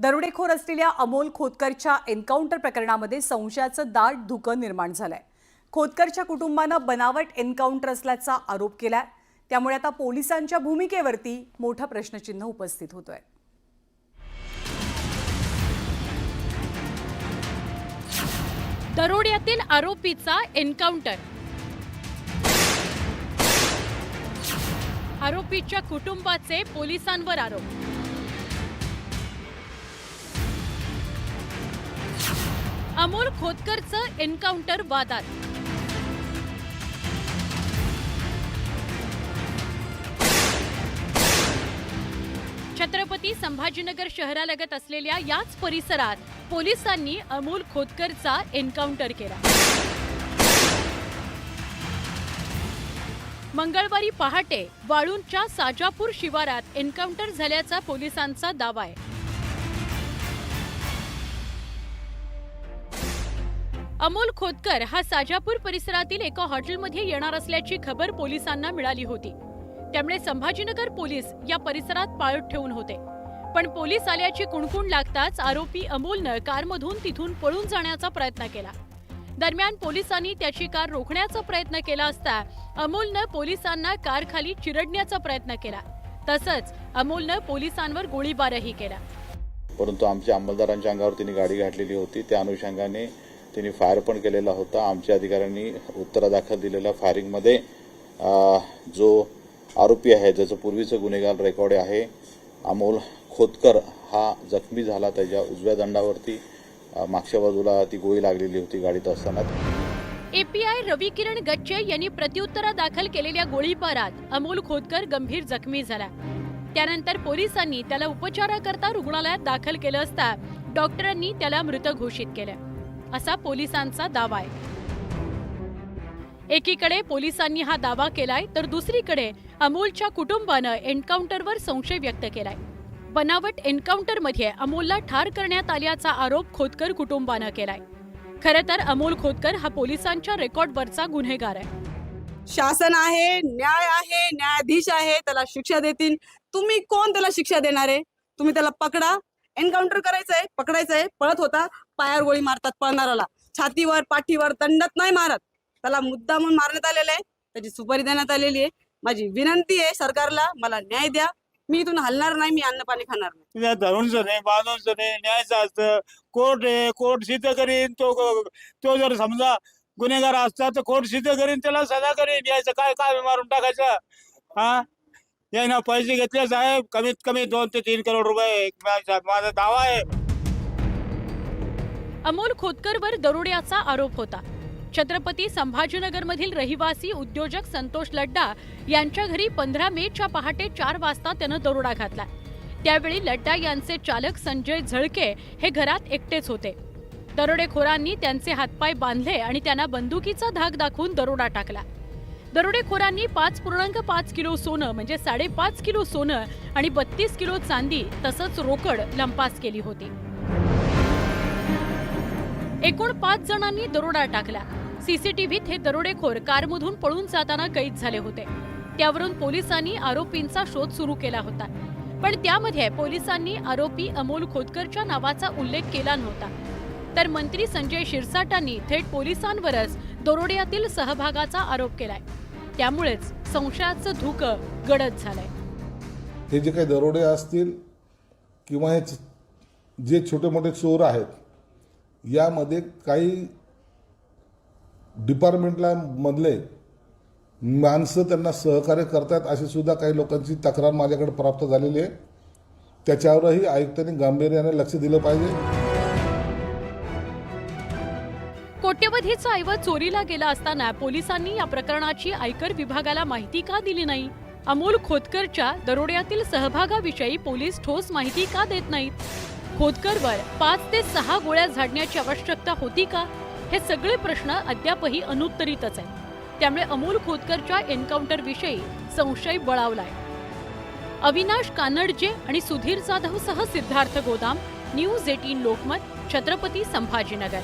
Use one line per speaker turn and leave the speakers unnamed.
दरोडेखोर असलेल्या अमोल खोतकरच्या एन्काउंटर प्रकरणामध्ये संशयाचं दाट धुकं निर्माण झालंय. खोतकरच्या कुटुंबानं बनावट एन्काउंटर असल्याचा आरोप केलाय. त्यामुळे आता पोलिसांच्या भूमिकेवरती मोठं प्रश्नचिन्ह उपस्थित होतोय.
दरोड्यातील आरोपीचा एन्काउंटर. आरोपीच्या कुटुंबाचे पोलिसांवर आरोप. अमोल खोतकरचं एन्काउंटर वादात. छत्रपती संभाजीनगर शहरालगत असलेल्या याच परिसरात पोलिसांनी अमोल खोतकरचा एन्काउंटर केला. मंगळवारी पहाटे वाळूंच्या साजापूर शिवारात एन्काउंटर झाल्याचा पोलिसांचा दावा आहे. अमोल खोतकर हा साजापूर परिसरातील एका हॉटेलमध्ये येणार असल्याची खबर पोलिसांना मिळाली होती. त्यामुळे संभाजीनगर पोलीस या परिसरात पाळत ठेवून होते. पण पोलीस आल्याची कुणकुण लागताच आरोपी अमोलनं कारमधून तिथून पळून जाण्याचा प्रयत्न केला. दरम्यान पोलिसांनी त्याची कार रोखण्याचा प्रयत्न केला असता अमोलनं पोलिसांना कार खाली चिरडण्याचा प्रयत्न केला. तसंच अमोलनं पोलिसांवर गोळीबारही केला.
परंतु आमच्या अंमलदारांच्या अंगावर तिने गाडी घातलेली होती. त्या अनुषंगाने त्यांनी फायर पण केलेला होता. आमच्या अधिकाऱ्यांनी उत्तरादाखल दिलेल्या फायरिंगमध्ये जो आरोपी आहे ज्याचं पूर्वीचं गुन्हेगार रेकॉर्ड आहे अमोल खोतकर हा जखमी झाला त्याच्या उजव्या दंडावरती. मागच्या बाजूला ती गोळी लागलेली होती गाडीत असताना.
एपीआय रवी किरण गच्चे यांनी प्रत्युत्तरा दाखल केलेल्या गोळीबारात अमोल खोतकर गंभीर जखमी झाला. त्यानंतर पोलिसांनी त्याला उपचाराकरता रुग्णालयात दाखल केलं असता डॉक्टरांनी त्याला मृत घोषित केलं. असा पोलिसांचा दावा आहे. एकीकडे पोलिसांनी हा दावा केलाय तर दुसरीकडे अमोलच्या कुटुंबानं एन्काउंटरवर संशय व्यक्त केलाय. बनावट एन्काउंटरमध्ये अमोलला ठार करण्यात आल्याचा आरोप खोतकर कुटुंबानं केलाय. खरं तर अमोल खोतकर हा पोलिसांच्या रेकॉर्डवरचा गुन्हेगार आहे.
शासन आहे न्याय आहे न्यायाधीश आहे त्याला शिक्षा देतील. तुम्ही कोण त्याला शिक्षा देणार आहे? तुम्ही त्याला पकडा. एन्काउंटर करायचंय पकडायचंय पळत होता. पायावर गोळी मारतात पळणाराला छातीवर पाठीवर दंडत नाही मारत. त्याला मुद्दा म्हणून मारण्यात आलेला आहे. त्याची सुपारी देण्यात आलेली आहे. माझी विनंती आहे सरकारला मला न्याय द्या. मी इथून हलणार नाही मी अन्न पाणी खाणार नाही.
धरून धरूनचं नाही बांधूनचं नाही न्यायचं असतं कोर्ट आहे कोर्ट सिद्ध करीन. तो तो जर समजा गुन्हेगार असता तर कोर्ट सिद्ध करीन त्याला सजा करीन. यायचं काय काय मारून टाकायचं? हा? यायना पैसे घेतले साहेब. कमीत कमी दोन ते तीन करोड रुपये. माझा दावा आहे.
अमोल खोतकरवर दरोड्याचा आरोप होता. छत्रपती संभाजीनगरमधील रहिवासी उद्योजक संतोष लड्डा यांच्या घरी पंधरा मेच्या पहाटे चार वाजता त्यानं दरोडा घातला. त्यावेळी लड्डा यांचे चालक संजय झळके हे घरात एकटेच होते. दरोडेखोरांनी त्यांचे हातपाय बांधले आणि त्यांना बंदुकीचा धाक दाखवून दरोडा टाकला. दरोडेखोरांनी पाच पूर्णांक पाच किलो सोनं म्हणजे साडेपाच किलो सोनं आणि बत्तीस किलो चांदी तसंच रोकड लंपास केली होती. एकूण पाच जणांनी दरोडा टाकला. सीसीटीव्हीत हे दरोडेखोर कारमधून पळून जाताना कैद झाले होते. त्यावरून पोलिसांनी आरोपींचा शोध सुरू केला होता. पण त्यामध्ये पोलिसांनी आरोपी अमोल खोतकरच्या नावाचा उल्लेख केला नव्हता. तर मंत्री संजय शिरसाटांनी थेट पोलिसांवरच दरोड्यातील सहभागाचा आरोप केलाय. त्यामुळेच संशयाचं धुकं गडद झालंय.
हे जे काही दरोडे असतील किंवा हे जे छोटे मोठे चोर आहेत यामध्ये काही डिपार्टमेंटला मधले माणसं त्यांना सहकार्य करतात अशी सुद्धा काही लोकांची तक्रार माझ्याकडे प्राप्त झालेली आहे. त्याच्यावरही आयुक्तांनी गांभीर्याने लक्ष दिलं पाहिजे.
कोट्यवधीचा ऐवज चोरीला गेला असताना पोलिसांनी या प्रकरणाची आयकर विभागाला माहिती का दिली नाही? अमोल खोतकरच्या दरोड्यातील सहभागाविषयी पोलीस ठोस माहिती का देत नाहीत? खोतकरवर पाच ते सहा गोळ्या झाडण्याची आवश्यकता होती का? हे सगळे प्रश्न अद्यापही अनुत्तरितच आहेत. त्यामुळे अमोल खोतकरच्या एन्काउंटर विषयी संशय बळावलाय. अविनाश कानडजे आणि सुधीर जाधव सह सिद्धार्थ गोदाम न्यूज एटीन लोकमत छत्रपती संभाजीनगर.